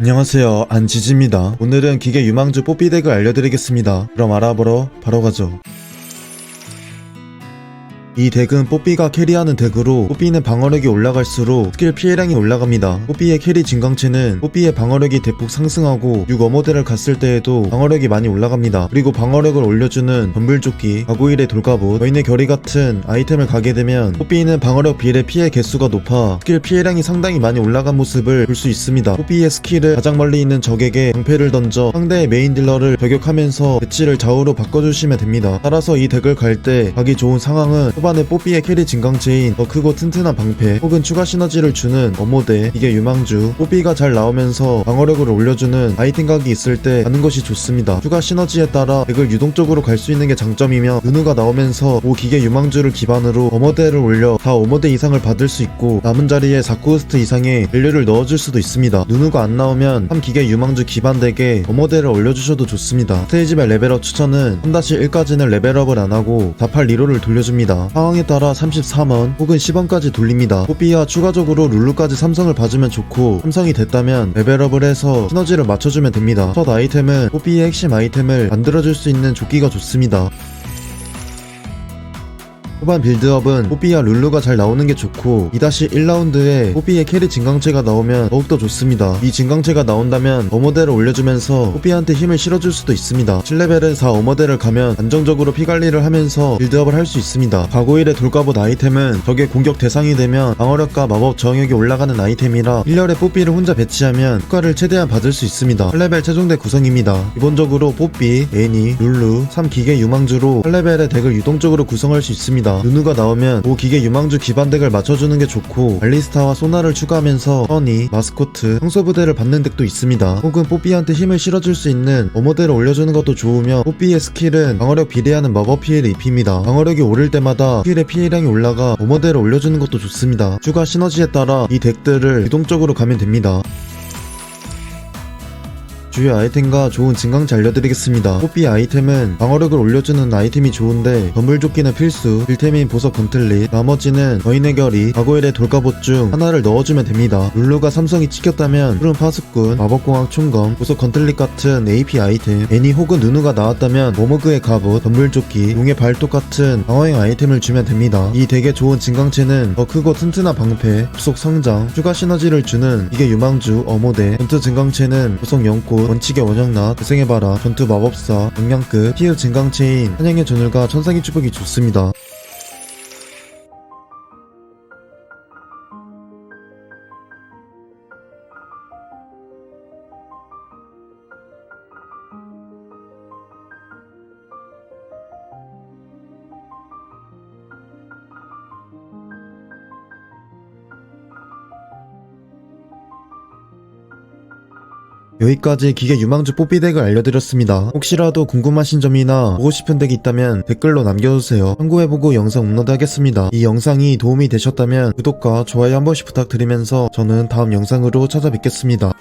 안녕하세요. 안지지입니다. 오늘은 기계 유망주 뽀삐 덱을 알려드리겠습니다. 그럼 알아보러 바로 가죠 이 덱은 뽀삐가 캐리하는 덱으로 뽀삐는 방어력이 올라갈수록 스킬 피해량이 올라갑니다. 뽀삐의 캐리 진강체는 뽀삐의 방어력이 대폭 상승하고 6 어모드를 갔을 때에도 방어력이 많이 올라갑니다. 그리고 방어력을 올려주는 덤불조끼, 가고일의 돌갑옷, 여인의 결의 같은 아이템을 가게 되면 뽀삐는 방어력 비례 피해 개수가 높아 스킬 피해량이 상당히 많이 올라간 모습을 볼 수 있습니다. 뽀삐의 스킬을 가장 멀리 있는 적에게 방패를 던져 상대의 메인 딜러를 저격하면서 배치를 좌우로 바꿔주시면 됩니다. 따라서 이 덱을 갈 때 가기 좋은 상황은 초반 에 뽀삐의 캐리 진강체인 더 크고 튼튼한 방패 혹은 추가 시너지를 주는 어모대 이게 유망주 뽀삐가 잘 나오면서 방어력을 올려주는 아이템 각이 있을 때 가는 것이 좋습니다. 추가 시너지에 따라 덱을 유동적으로 갈 수 있는 게 장점이며 누누가 나오면서 오 기계 유망주를 기반으로 어머대를 올려 다 어머대 이상을 받을 수 있고 남은 자리에 4코스트 이상의 밸류를 넣어줄 수도 있습니다. 누누가 안 나오면 3기계 유망주 기반 덱에 어머대를 올려주셔도 좋습니다. 스테이지별 레벨업 추천은 3-1까지는 레벨업을 안하고 4-8 리로를 돌려줍니다. 상황에 따라 33원 혹은 10원까지 돌립니다. 뽀삐와 추가적으로 룰루까지 삼성을 봐주면 좋고 삼성이 됐다면 레벨업을 해서 시너지를 맞춰주면 됩니다. 첫 아이템은 뽀삐의 핵심 아이템을 만들어줄 수 있는 조끼가 좋습니다. 후반 빌드업은 뽀삐와 룰루가 잘 나오는 게 좋고 2-1라운드에 뽀삐의 캐리 진강체가 나오면 더욱더 좋습니다. 이 진강체가 나온다면 어머대를 올려주면서 뽀삐한테 힘을 실어줄 수도 있습니다. 7레벨은 4 어머대를 가면 안정적으로 피관리를 하면서 빌드업을 할 수 있습니다. 가고일의 돌갑옷 아이템은 적의 공격 대상이 되면 방어력과 마법 저항력이 올라가는 아이템이라 1렬에 뽀삐를 혼자 배치하면 효과를 최대한 받을 수 있습니다. 8레벨 최종덱 구성입니다. 기본적으로 뽀삐, 애니, 룰루, 3기계 유망주로 8레벨의 덱을 유동적으로 구성할 수 있습니다. 누누가 나오면 5기계 유망주 기반 덱을 맞춰주는 게 좋고 알리스타와 소나를 추가하면서 허니, 마스코트, 청소부대를 받는 덱도 있습니다. 혹은 뽀삐한테 힘을 실어줄 수 있는 어머대를 올려주는 것도 좋으며 뽀삐의 스킬은 방어력 비례하는 마법 피해를 입힙니다. 방어력이 오를 때마다 스킬의 피해량이 올라가 어머대를 올려주는 것도 좋습니다. 추가 시너지에 따라 이 덱들을 유동적으로 가면 됩니다. 주요 아이템과 좋은 증강체 알려드리겠습니다. 뽀삐 아이템은 방어력을 올려주는 아이템이 좋은데 덤불조끼는 필수, 빌템인 보석 건틀릿, 나머지는 거인의 결이, 과거일의 돌갑옷 중 하나를 넣어주면 됩니다. 룰루가 삼성이 찍혔다면 푸른 파수꾼, 마법공학 총검, 보석 건틀릿 같은 AP 아이템, 애니 혹은 누누가 나왔다면 모모그의 갑옷, 덤불조끼, 용의 발톱 같은 방어형 아이템을 주면 됩니다. 이 덱에 좋은 증강체는 더 크고 튼튼한 방패, 부속 성장, 추가 시너지를 주는 이게 유망주, 어모대, 전투 증강체는 부속 연꽃, 원칙의 원형나, 바라, 전투 마법사, 영양급, 피해 증강 체인, 한양의 전율과 천상의 축복이 좋습니다. 여기까지 기계 유망주 뽀삐 덱을 알려드렸습니다. 혹시라도 궁금하신 점이나 보고 싶은 덱이 있다면 댓글로 남겨주세요. 참고해보고 영상 업로드 하겠습니다. 이 영상이 도움이 되셨다면 구독과 좋아요 한 번씩 부탁드리면서 저는 다음 영상으로 찾아뵙겠습니다.